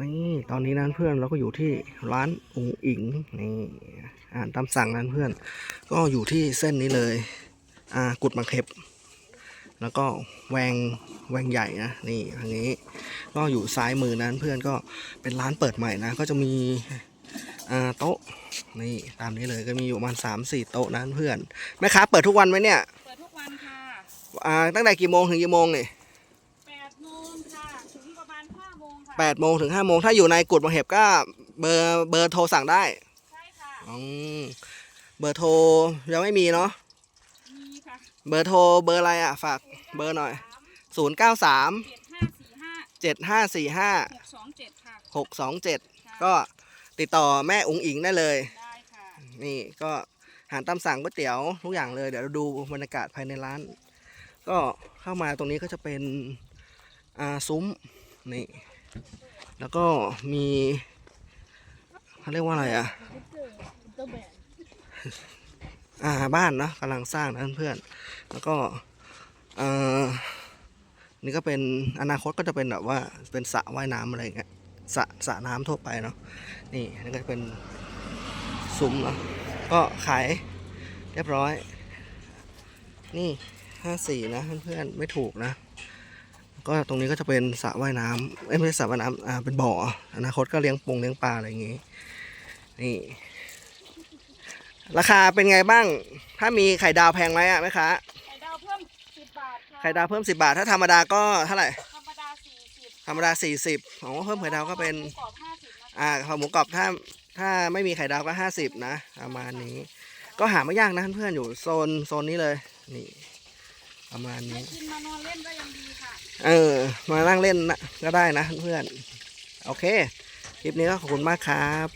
นี่ตอนนี้นั้นเพื่อนเราก็อยู่ที่ร้านอุงอิงนี่อาหารตามสั่งนั้นเพื่อน ก็อยู่ที่เส้นนี้เลยอ่ากุดมังเข็บ แล้วก็แวงแวงใหญ่นะนี่ทางนี้ ก็อยู่ซ้ายมือนั้นเพื่อนก็เป็นร้านเปิดใหม่นะ ก็จะมีอ่าโต๊ะนี่ตามนี้เลยก็มีอยู่ประมาณสามสี่โต๊ะนั้นเพื่อนแม่ค้าเปิดทุกวันไหมเนี่ยเปิดทุกวันค่ะอ่าตั้งแต่กี่โมงถึงกี่โมงเนี่ย 5โมงค่ะแปดโมงถึงห้าโมงถ้าอยู่ในกุดมังเห็บก็เบอร์เบอร์โทรสั่งได้ใช่ค่ะอืมเบอร์โทรยังไม่มีเนาะมีค่ะเบอร์โทรเบอร์อะไรอะฝากเบอร์หน่อย 0 9 3 7545 7 5 4 5 627ค่ะ6 2 7ค่ะก็ติดต่อแม่อุ๋งอิงได้เลย ได้ค่ะนี่ก็อาหารตามสั่งก๋วยเตี๋ยวทุกอย่างเลย เดี๋ยวเราดูบรรยากาศภายในร้าน ก็เข้ามาตรงนี้ก็จะเป็นอ่าซุ้มนี่ แล้วก็มีเขาเรียกว่าอะไรอะอ่าบ้านเนอะกำลังสร้างนะเพื่อนๆแล้วก็เอ่อนี่ก็เป็นอนาคตก็จะเป็นแบบว่าเป็นสระว่ายน้ำอะไรอย่างเงี้ยสระสระน้ำทั่วไปเนาะนี่นี่ก็จะเป็นซุ้มเนาะก็ขายเรียบร้อย นี่ห้าสี่นะเพื่อนๆไม่ถูกนะ ก็ตรงนี้ก็จะเป็นสระว่ายน้ำเอ้ยไม่ใช่สระว่ายน้ำอ่าเป็นบ่ออนาคตก็เลี้ยงปงเลี้ยงปลาอะไรอย่างงี้ นี่ ราคาเป็นไงบ้าง ถ้ามีไข่ดาวแพงไหมอะแม่ค้าไข่ดาวเพิ่ม10บาทค่ะไข่ดาวเพิ่มสิบาท ถ้าธรรมดาก็เท่าไหร่ธรรมดา40ธรรมดาสี่สิบอ๋อเพิ่มไข่ดาวก็เป็นหมูกรอบ50นะคะอ่าข้าวหมูกรอบถ้าถ้าไม่มีไข่ดาวก็ห้าสิบนะประมาณนี้ ก็หาไม่ยากนะเพื่อนๆอยู่โซนโซนนี้เลยนี่ ประมาณให้นี้กินมานอนเล่นก็ยังดีค่ะ เออ มานั่งเล่นนะก็ได้นะเพื่อนๆโอเค คลิปนี้ก็ขอบคุณมากครับ